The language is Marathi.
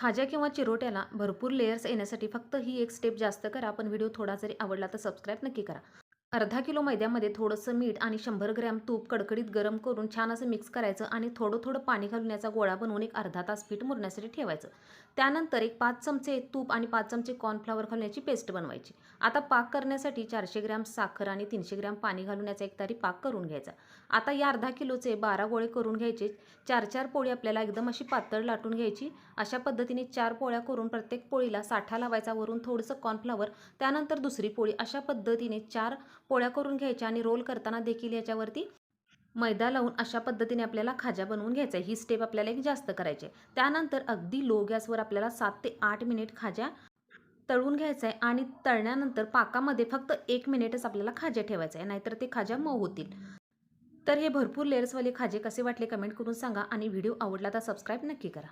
खाज्या किंवा चिरोट्याला भरपूर लेयर्स येण्यासाठी फक्त ही एक स्टेप जास्त करा. पण व्हिडिओ थोडा जरी आवडला तर सबस्क्राईब नक्की करा. अर्धा किलो मैद्यामध्ये थोडंसं मीठ आणि शंभर ग्रॅम तूप कडकडीत गरम करून छान असं मिक्स करायचं आणि थोडं थोडं पाणी घालून याचा गोळा बनवून एक अर्धा तास पीठ मुरण्यासाठी ठेवायचं. त्यानंतर एक पाच चमचे तूप आणि पाच चमचे कॉर्नफ्लॉवर घालून याची पेस्ट बनवायची. आता पाक करण्यासाठी चारशे ग्रॅम साखर आणि तीनशे ग्रॅम पाणी घालून याचा एक तारी पाक करून घ्यायचा. आता या अर्धा किलोचे बारा गोळे करून घ्यायचे. चार चार पोळी आपल्याला एकदम अशी पातळ लाटून घ्यायची. अशा पद्धतीने चार पोळ्या करून प्रत्येक पोळीला साठा लावायचा. वरून थोडंसं कॉर्नफ्लॉवर त्यानंतर दुसरी पोळी. अशा पद्धतीने चार पोळ्या करून घ्यायच्या आणि रोल करताना देखील याच्यावरती मैदा लावून अशा पद्धतीने आपल्याला खाजा बनवून घ्यायचा आहे. ही स्टेप आपल्याला एक जास्त करायची त्यानंतर अगदी लो गॅसवर आपल्याला सात ते आठ मिनिट खाज्या तळून घ्यायचं आहे आणि तळण्यानंतर पाकामध्ये फक्त एक मिनिटच आपल्याला खाज्या ठेवायचं आहे. नाहीतर ते खाज्या मऊ होतील. तर हे भरपूर लेअर्सवाले खाजे कसे वाटले कमेंट करून सांगा आणि व्हिडिओ आवडला तर सबस्क्राईब नक्की करा.